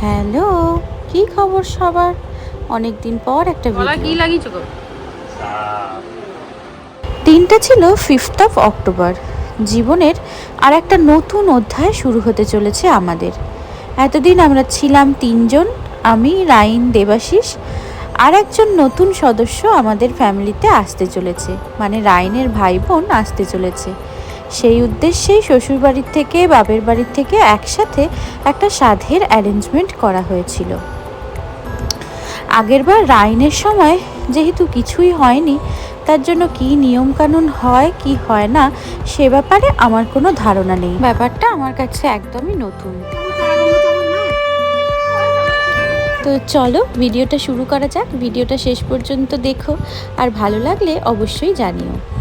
Hello কি খবর সবার? অনেক দিন পর একটা কি লাগিয়েছো দিনটা ছিল ফিফথ অফ অক্টোবর জীবনের আর একটা নতুন অধ্যায় শুরু হতে চলেছে আমাদের। এতদিন আমরা ছিলাম তিনজন আমি রাইন দেবাশিস আর একজন নতুন সদস্য আমাদের ফ্যামিলিতে আসতে চলেছে। মানে রাইনের ভাই বোন আসতে চলেছে। সেই উদ্দেশ্যেই শ্বশুরবাড়ির থেকে, বাপের বাড়ির থেকে একসাথে একটা সাধের অ্যারেঞ্জমেন্ট করা হয়েছিল। আগেরবার রাইনের সময় যেহেতু কিছুই হয়নি, তার জন্য কি নিয়মকানুন হয়, কি হয় না, সে ব্যাপারে আমার কোনো ধারণা নেই। ব্যাপারটা আমার কাছে একদমই নতুন। তো চলো, ভিডিওটা শুরু করা যাক। ভিডিওটা শেষ পর্যন্ত দেখো। আর ভালো লাগলে অবশ্যই জানিও।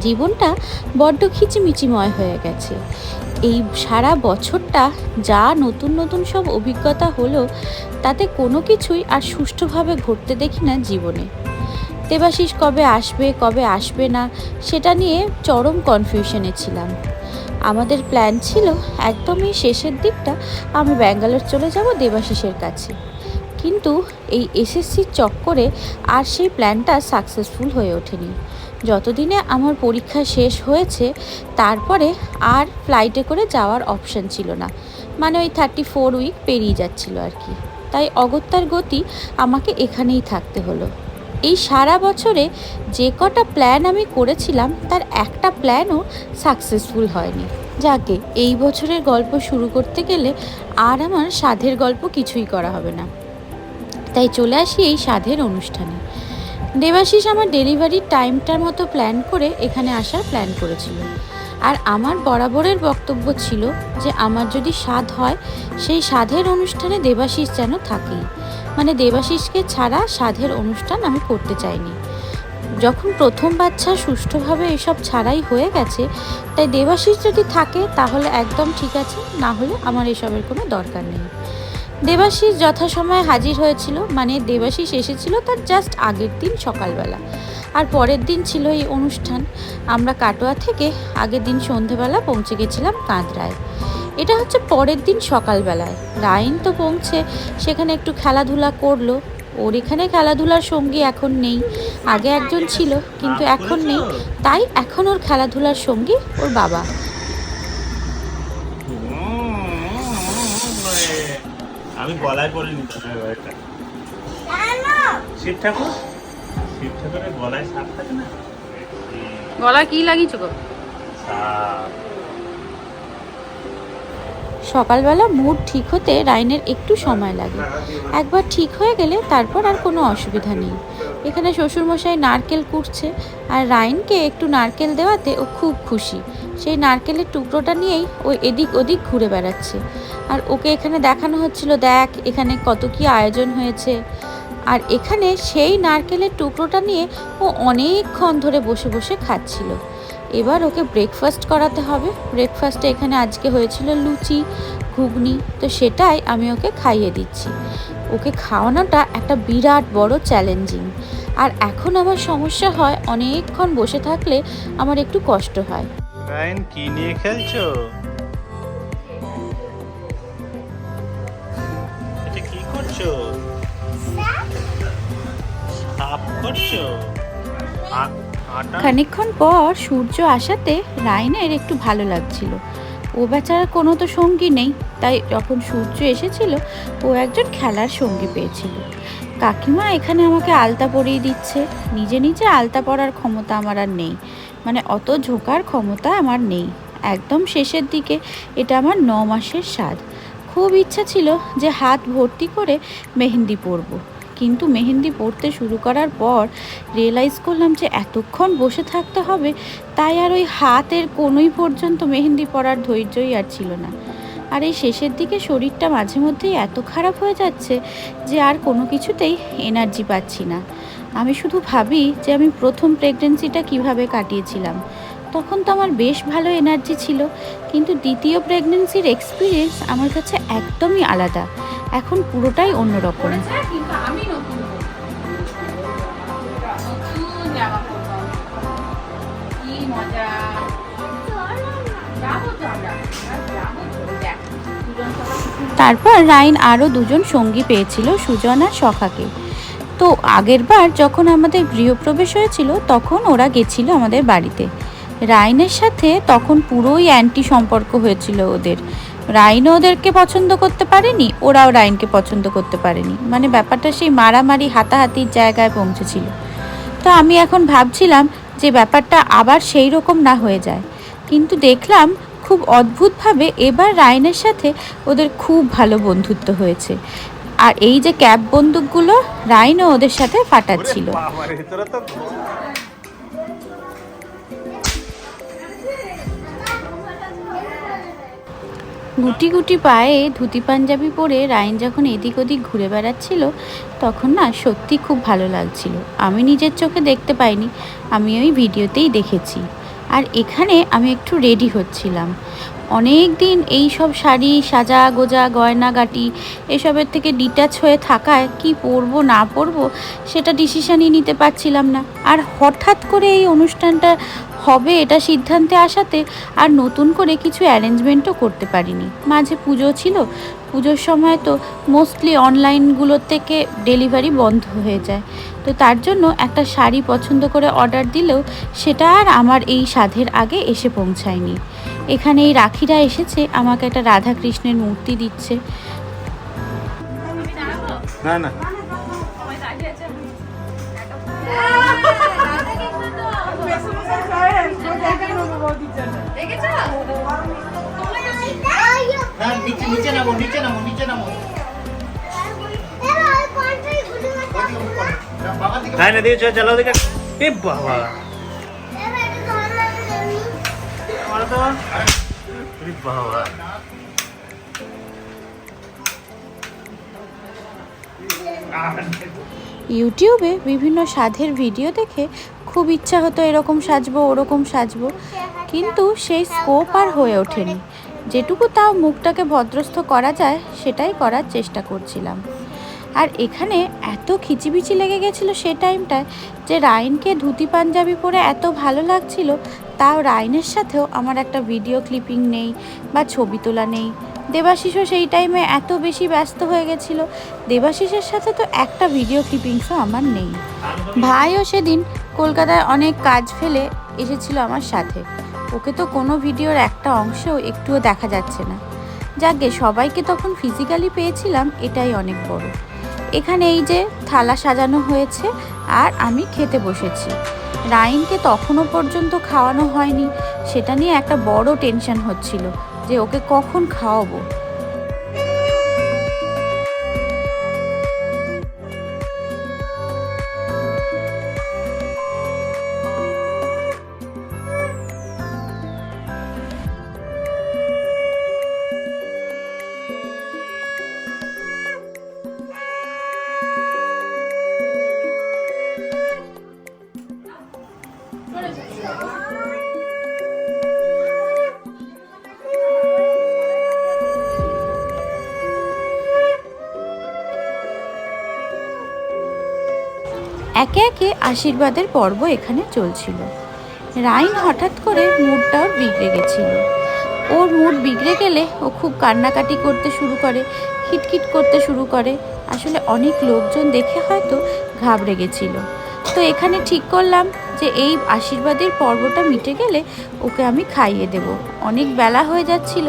জীবনটা বড্ড খিচিমিচিময় হয়ে গেছে। এই সারা বছরটা যা নতুন নতুন সব অভিজ্ঞতা হলো, তাতে কোনো কিছুই আর সুষ্ঠুভাবে ঘটতে দেখি না জীবনে। দেবাশিস কবে আসবে কবে আসবে না, সেটা নিয়ে চরম কনফিউশনে ছিলাম। আমাদের প্ল্যান ছিল একদমই শেষের দিকটা আমি ব্যাঙ্গালোর চলে যাব দেবাশিসের কাছে। কিন্তু এই এসএসসির চক্করে আর সেই প্ল্যানটা সাকসেসফুল হয়ে ওঠেনি। যতদিনে আমার পরীক্ষা শেষ হয়েছে, তারপরে আর ফ্লাইটে করে যাওয়ার অপশান ছিল না। মানে ওই থার্টি ফোর উইক পেরিয়ে যাচ্ছিল আর কি। তাই অগত্যার গতি আমাকে এখানেই থাকতে হলো। এই সারা বছরে যে কটা প্ল্যান আমি করেছিলাম, তার একটা প্ল্যানও সাকসেসফুল হয়নি। যাকে এই বছরের গল্প শুরু করতে গেলে আর আমার সাধের গল্প কিছুই করা হবে না। তাই চলে আসি এই সাধের অনুষ্ঠানে। দেবাশিস আমার ডেলিভারির টাইমটার মতো প্ল্যান করে এখানে আসার প্ল্যান করেছিল। আর আমার বরাবরের বক্তব্য ছিল যে আমার যদি স্বাদ হয়, সেই স্বাদের অনুষ্ঠানে দেবাশিস যেন থাকেই। মানে দেবাশিসকে ছাড়া স্বাদের অনুষ্ঠান আমি করতে চাইনি। যখন প্রথম বাচ্চা সুষ্ঠুভাবে এসব ছাড়াই হয়ে গেছে, তাই দেবাশিস যদি থাকে, তাহলে একদম ঠিক আছে, না হলে আমার এসবের কোনো দরকার নেই। দেবাশিস যথাসময়ে হাজির হয়েছিল মানে দেবাশিস এসেছিল তার জাস্ট আগের দিন সকালবেলা। আর পরের দিন ছিল এই অনুষ্ঠান। আমরা কাটোয়া থেকে আগের দিন সন্ধেবেলা পৌঁছে গেছিলাম কাঁদরায়। এটা হচ্ছে পরের দিন সকালবেলায়। রাইন তো পৌঁছে, সেখানে একটু খেলাধুলা করল। ওর এখানে খেলাধুলার সঙ্গী এখন নেই। আগে একজন ছিল, কিন্তু এখন নেই। তাই এখন ওর খেলাধুলার সঙ্গী ওর বাবা। আমি গলায় পরে নিতে হবে এটা শিব ঠাকুর? শিব ঠাকুরের গলায় সাপ থাকে না? গলা কি লাগিয়েছো গো? সাপ। সকালবেলা মুড ঠিক হতে রাইনের একটু সময় লাগে। একবার ঠিক হয়ে গেলে তারপর আর কোনো অসুবিধা নেই। এখানে শ্বশুরমশাই নারকেল কুটছে আর রাইনকে একটু নারকেল দেওয়াতে ও খুব খুশি। সেই নারকেলের টুকরোটা নিয়েই ও এদিক ওদিক ঘুরে বেড়াচ্ছে। আর ওকে এখানে দেখানো হচ্ছিল, দেখ, এখানে কত কি আয়োজন হয়েছে। আর এখানে সেই নারকেলের টুকরোটা নিয়ে ও অনেকক্ষণ ধরে বসে বসে খাচ্ছিল। এবার ওকে ব্রেকফাস্ট করাতে হবে। ব্রেকফাস্টে এখানে আজকে হয়েছিল লুচি, ঘুগনি, তো সেটাই আমি ওকে খাইয়ে দিচ্ছি। ওকে খাওয়ানোটা একটা বিরাট বড় চ্যালেঞ্জিং আর এখন আমার সমস্যা হয়, অনেকক্ষণ বসে থাকলে আমার একটু কষ্ট হয়। রায়ন কি নিয়ে খেলছো? এটা কি করছ? সাপ করছ? খানিকক্ষণ পর সূর্য আসাতে রাইনের একটু ভালো লাগছিল। ও বেচারা কোনো তো সঙ্গী নেই, তাই যখন সূর্য এসেছিল, ও একজন খেলার সঙ্গী পেয়েছিল। কাকিমা এখানে আমাকে আলতা পরিয়ে দিচ্ছে, নিজে নিজে আলতা পরার ক্ষমতা আমার আর নেই। মানে অত ঝোঁকার ক্ষমতা আমার নেই। একদম শেষের দিকে এটা আমার ন মাসের স্বাদ। খুব ইচ্ছা ছিল যে হাত ভর্তি করে মেহেন্দি পরবো। কিন্তু মেহেন্দি পড়তে শুরু করার পর রিয়েলাইজ করলাম যে এতক্ষণ বসে থাকতে হবে, তাই আর ওই হাতের কোনোই পর্যন্ত মেহেন্দি পরার ধৈর্যই আর ছিল না। আর এই শেষের দিকে শরীরটা মাঝে মধ্যেই এত খারাপ হয়ে যাচ্ছে যে আর কোনো কিছুতেই এনার্জি পাচ্ছি না। আমি শুধু ভাবি যে আমি প্রথম প্রেগনেন্সিটা কীভাবে কাটিয়েছিলাম। তখন তো আমার বেশ ভালো এনার্জি ছিল, কিন্তু দ্বিতীয় প্রেগনেন্সির এক্সপিরিয়েন্স আমার কাছে একদমই আলাদা। এখন পুরোটাই অন্যরকম। তারপর রাইন আরও দুজন সঙ্গী পেয়েছিল, সুজন আর সখাকে। তো আগেরবার যখন আমাদের গৃহপ্রবেশ হয়েছিল, তখন ওরা গেছিল আমাদের বাড়িতে। রাইনের সাথে তখন পুরোই অ্যান্টি সম্পর্ক হয়েছিল ওদের। রাইনও ওদেরকে পছন্দ করতে পারেনি, ওরাও রাইনকে পছন্দ করতে পারেনি। মানে ব্যাপারটা সেই মারামারি, হাতাহাতির জায়গায় পৌঁছেছিল। তো আমি এখন ভাবছিলাম যে ব্যাপারটা আবার সেই রকম না হয়ে যায়। কিন্তু দেখলাম খুব অদ্ভুতভাবে এবার রাইনের সাথে ওদের খুব ভালো বন্ধুত্ব হয়েছে। আর এই যে ক্যাব বন্দুকগুলো রাইনও ওদের সাথে ফাটাচ্ছিল। গুটি গুটি পায়ে ধুতি পাঞ্জাবি পরে রাইন যখন এদিক ওদিক ঘুরে বেড়াচ্ছিল তখন না সত্যি খুব ভালো লাগছিল। আমি নিজের চোখে দেখতে পাইনি আমি ওই ভিডিওতেই দেখেছি। আর এখানে আমি একটু রেডি হচ্ছিলাম। অনেক দিন এই সব শাড়ি সাজা গোজা গয়নাগাটি এসবের থেকে ডিটাচ হয়ে থাকায় কি পরবো, না পরবো, সেটা ডিসিশনই নিতে পারছিলাম না। আর হঠাৎ করে এই অনুষ্ঠানটা হবে এটা সিদ্ধান্তে আসাতে আর নতুন করে কিছু অ্যারেঞ্জমেন্টও করতে পারিনি। মাঝে পুজো ছিল, পুজোর সময় তো মোস্টলি অনলাইনগুলোর থেকে ডেলিভারি বন্ধ হয়ে যায়। তো তার জন্য একটা শাড়ি পছন্দ করে অর্ডার দিলেও সেটা আর আমার এই সাধের আগে এসে পৌঁছায়নি। এখানে এই রাখিরা এসেছে আমাকে একটা রাধা কৃষ্ণের মূর্তি দিচ্ছে। না না। না নিচে নিচে নামো নিচে নামো নিচে নামো। বাবা দিকে হ্যাঁ না চালাও দিকে বাবা। তো এ বাবা। ইউটিউবে বিভিন্ন স্বাদের ভিডিও দেখে খুব ইচ্ছা হতো এরকম সাজবো ওরকম সাজবো। কিন্তু সেই স্কোপ আর হয়ে ওঠেনি। যেটুকু তাও মুখটাকে ভদ্রস্থ করা যায় সেটাই করার চেষ্টা করছিলাম। আর এখানে এত খিচিবিচি লেগে গেছিল সে টাইমটায় যে রাইনকে ধুতি পাঞ্জাবি পরে এত ভালো লাগছিল, তাও রাইনের সাথেও আমার একটা ভিডিও ক্লিপিং নেই বা ছবি তোলা নেই। দেবাশিসও সেই টাইমে এত বেশি ব্যস্ত হয়ে গেছিল, দেবাশিসের সাথে তো একটা ভিডিও ক্লিপিংসও আমার নেই। ভাইও সেদিন কলকাতায় অনেক কাজ ফেলে এসেছিল আমার সাথে। ওকে তো কোনো ভিডিওর একটা অংশও একটুও দেখা যাচ্ছে না। যাকে সবাইকে তখন ফিজিক্যালি পেয়েছিলাম, এটাই অনেক বড়। এখানে এই যে থালা সাজানো হয়েছে আর আমি খেতে বসেছি। রাইনকে তখনও পর্যন্ত খাওয়ানো হয়নি। সেটা নিয়ে একটা বড় টেনশন হচ্ছিল যে ওকে কখন খাওয়াবো। একে একে আশীর্বাদের পর্ব এখানে চলছিল। রাইন হঠাৎ করে মুডটা ওর বিগড়ে গেছিল। ওর মুড বিগড়ে গেলে ও খুব কান্নাকাটি করতে শুরু করে, খিটখিট করতে শুরু করে। আসলে অনেক লোকজন দেখে হয়তো ঘাবড়ে গেছিল। তো এখানে ঠিক করলাম যে এই আশীর্বাদের পর্বটা মিটে গেলে ওকে আমি খাইয়ে দেব। অনেক বেলা হয়ে যাচ্ছিল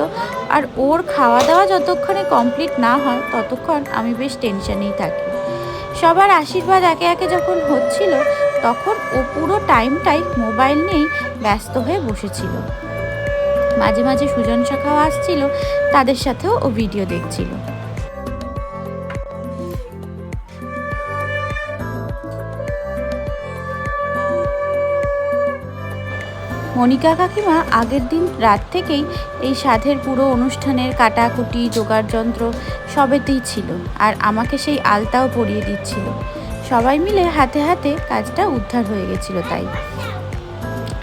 আর ওর খাওয়া দাওয়া যতক্ষণে কমপ্লিট না হয় ততক্ষণ আমি বেশ টেনশনেই থাকি। সবার আশীর্বাদ একে একে যখন হচ্ছিল, তখন ও পুরো টাইমটাই মোবাইল নিয়েই ব্যস্ত হয়ে বসেছিল। মাঝে মাঝে সুজন শাখাও আসছিল, তাদের সাথেও ও ভিডিও দেখছিল। মনিকা কাকিমা আগের দিন রাত থেকেই এই সাধের পুরো অনুষ্ঠানের কাটাকুটি, জোগাড় যন্ত্র সবেতেই ছিল আর আমাকে সেই আলতাও পরিয়ে দিচ্ছিল। সবাই মিলে হাতে হাতে কাজটা উদ্ধার হয়ে গেছিল তাই।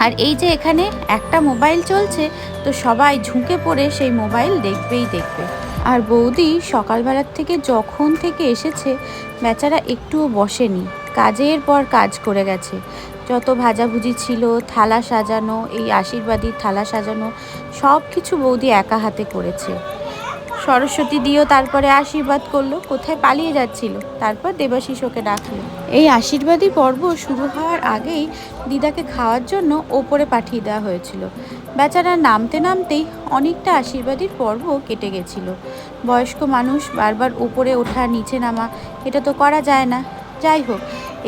আর এই যে এখানে একটা মোবাইল চলছে, তো সবাই ঝুঁকে পড়ে সেই মোবাইল দেখবেই দেখবে। আর বৌদি সকালবেলার থেকে যখন থেকে এসেছে, বেচারা একটুও বসেনি। কাজের পর কাজ করে গেছে। যত ভাজাভুজি ছিল, থালা সাজানো, এই আশীর্বাদী থালা সাজানো, সব কিছু বৌদি একা হাতে করেছে। সরস্বতী দিয়েও তারপরে আশীর্বাদ করল, কোথায় পালিয়ে যাচ্ছিল? তারপর দেবাশিস ওকে ডাকলো। এই আশীর্বাদী পর্ব শুরু হওয়ার আগেই দিদাকে খাওয়ার জন্য ওপরে পাঠিয়ে দেওয়া হয়েছিল। বেচারা নামতে নামতেই অনেকটা আশীর্বাদীর পর্ব কেটে গেছিল। বয়স্ক মানুষ বারবার উপরে ওঠা, নিচে নামা, এটা তো করা যায় না। যাই হোক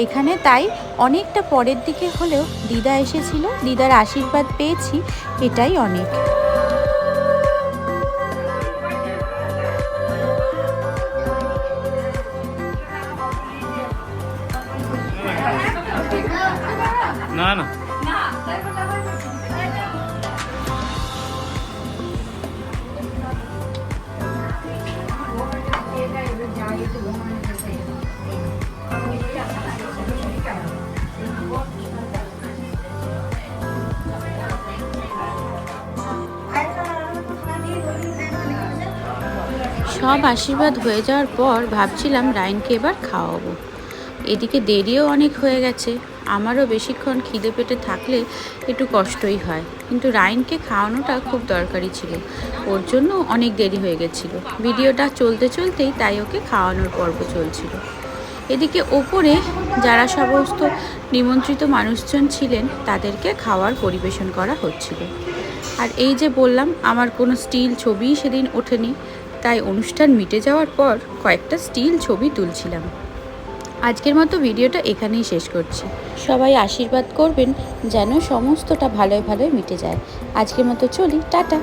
এখানে তাই অনেকটা পরের দিকে হলেও দিদা এসেছিল, দিদার আশীর্বাদ পেয়েছি, এটাই অনেক। না না। সব আশীর্বাদ হয়ে যাওয়ার পর ভাবছিলাম রাইনকে এবার খাওয়াবো। এদিকে দেরিও অনেক হয়ে গেছে। আমারও বেশিক্ষণ খিদে পেটে থাকলে একটু কষ্টই হয়। কিন্তু রাইনকে খাওয়ানোটা খুব দরকারি ছিল। ওর জন্য অনেক দেরি হয়ে গেছিল। ভিডিওটা চলতে চলতেই তাই ওকে খাওয়ানোর পর্ব চলছিল। এদিকে ওপরে যারা সমস্ত নিমন্ত্রিত মানুষজন ছিলেন, তাদেরকে খাওয়ার পরিবেশন করা হচ্ছিল। আর এই যে বললাম, আমার কোনো স্টিল ছবিই সেদিন ওঠেনি। তাই অনুষ্ঠান মিটে যাওয়ার পর কয়েকটা স্টিল ছবি তুলছিলাম। আজকের মতো ভিডিওটা এখানেই শেষ করছি। সবাই আশীর্বাদ করবেন যেন সমস্তটা ভালোই ভালোই মিটে যায়। আজকের মতো চলি, টাটা।